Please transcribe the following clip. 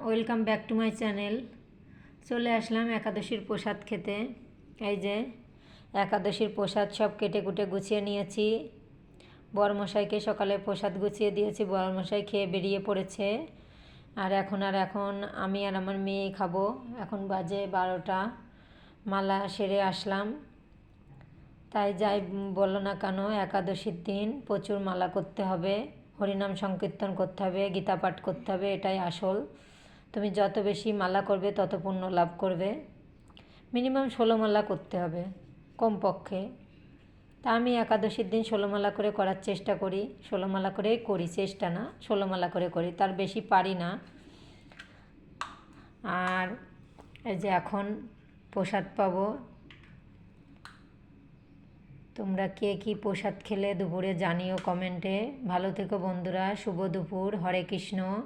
Welcome back to my channel. চলে আসলাম একাদশীর প্রসাদ খেতে। এই যে, একাদশীর প্রসাদ সব কেটে কুটে গুছিয়ে নিয়েছি। বরমশাইকে সকালে প্রসাদ গুছিয়ে দিয়েছি, বরমশাই খেয়ে বেরিয়ে পড়েছে। আর এখন আর এখন আমি আর আমার মেয়ে খাব। এখন বাজে বারোটা, মালা সেরে আসলাম। তাই যাই বলো না কেন, একাদশীর দিন প্রচুর মালা করতে হবে, হরিনাম সংকীর্তন করতে হবে, গীতা পাঠ করতে হবে, এটাই আসল। তুমি যত বেশি মালা করবে, তত পুণ্য লাভ করবে। মিনিমাম ষোলো মালা করতে হবে, কমপক্ষে। তা আমি একাদশীর দিন ষোলো মালা করে করার চেষ্টা করি। ষোলো মালা করেই করি, চেষ্টা না, ষোলো মালা করে করি, তার বেশি পারি না। আর এই যে এখন প্রসাদ পাবো। তোমরা কে কী প্রসাদ খেলে দুপুরে জানিও কমেন্টে। ভালো থেকো বন্ধুরা, শুভ দুপুর, হরে কৃষ্ণ।